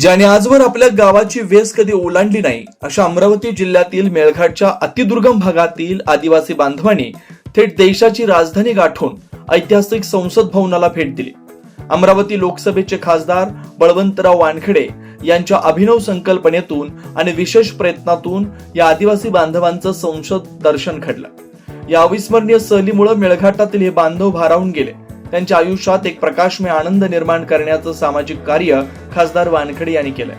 ज्याने आजवर आपल्या गावाची वेस कधी ओलांडली नाही अशा अमरावती जिल्ह्यातील मेळघाटच्या अतिदुर्गम भागातील आदिवासी बांधवांनी थेट देशाची राजधानी गाठून ऐतिहासिक संसद भवनाला भेट दिली. अमरावती लोकसभेचे खासदार बळवंतराव वानखेडे यांच्या अभिनव संकल्पनेतून आणि विशेष प्रयत्नातून या आदिवासी बांधवांचं संसद दर्शन घडलं. या अविस्मरणीय सहलीमुळे मेळघाटातील हे बांधव भारावून गेले. त्यांच्या आयुष्यात एक प्रकाशमय आनंद निर्माण करण्याचं सामाजिक कार्य खासदार वानखडे यांनी केलंय.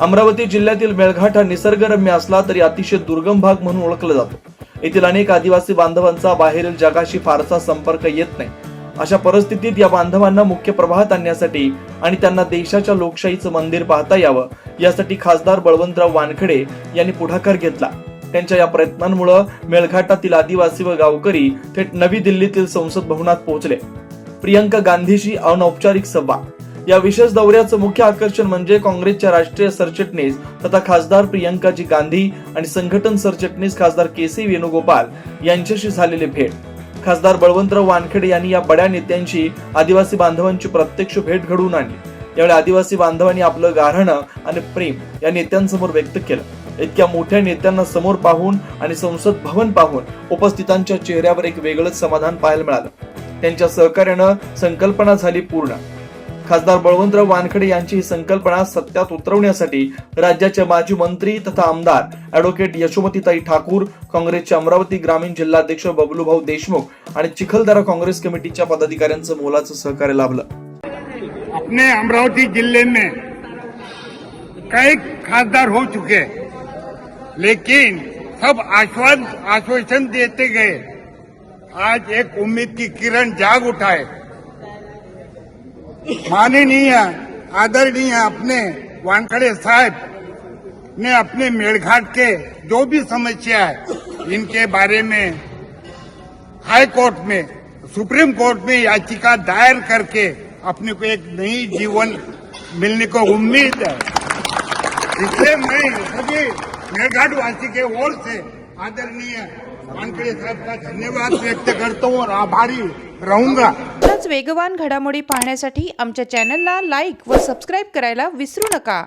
अमरावती जिल्ह्यातील मेळघाट हा निसर्गरम्य असला तरी अतिशय दुर्गम भाग म्हणून ओळखला जातो. येथील अनेक आदिवासी बांधवांचा बाहेरील जगाशी फारसा संपर्क येत नाही. अशा परिस्थितीत या बांधवांना मुख्य प्रवाहात आणण्यासाठी आणि त्यांना देशाच्या लोकशाहीचं मंदिर पाहता यावं यासाठी खासदार बळवंतराव वानखडे यांनी पुढाकार घेतला. त्यांच्या या प्रयत्नांमुळे मेळघाटातील आदिवासी व गावकरी थेट नवी दिल्लीतील संसद भवनात पोहोचले. प्रियंका गांधीशी अनौपचारिक संवाद. या विशेष दौऱ्याचं मुख्य आकर्षण म्हणजे काँग्रेसच्या राष्ट्रीय सरचिटणीस तथा खासदार प्रियंकाजी गांधी आणि संघटन सरचिटणीस खासदार के सी वेणुगोपाल यांच्याशी झालेली भेट. खासदार बळवंतराव वानखेडे यांनी या बड्या नेत्यांशी आदिवासी बांधवांची प्रत्यक्ष भेट घडवून आणली. यावेळी आदिवासी बांधवांनी आपलं गारहणं आणि प्रेम या नेत्यांसमोर व्यक्त केलं. इतक्या मोठ्या नेत्यांना समोर पाहून आणि संसद भवन पाहून उपस्थितांच्या चेहऱ्यावर एक वेगळंच समाधान पाहायला मिळालं. त्यांच्या सहकार्यानं संकल्पना झाली पूर्ण. खासदार बळवंतराव वानखडे यांची ही संकल्पना सत्यात उतरवण्यासाठी राज्याचे माजी मंत्री तथा आमदार अॅडव्होकेट यशोमतीताई ठाकूर काँग्रेसचे अमरावती ग्रामीण जिल्हाध्यक्ष बबलूभाऊ देशमुख आणि चिखलदरा काँग्रेस कमिटीच्या पदाधिकाऱ्यांचं मोलाचं सहकार्य लाभलं. अपने अमरावती जिले में कई खासदार हो चुके लेकिन सब आश्वासन आश्वासन देते गए आज एक उम्मीद की किरण जाग उठाए। माननीय, आदरणीय अपने वानखड़े साहब ने अपने मेळघाट के जो भी समस्या है, इनके बारे में हाई कोर्ट में, सुप्रीम कोर्ट में याचिका दायर करके अपने को एक नई जीवन मिलने को उम्मीद है। इसलिए मैं सभी मेळघाट वासी के ओर से आदरणीय वानखेड़े साहब का धन्यवाद व्यक्त करता हूँ और आभारी रहूंगा. वेगवान घडामोडी पाहण्यासाठी आमच्या चॅनलला लाईक व सबस्क्राईब करायला विसरू नका.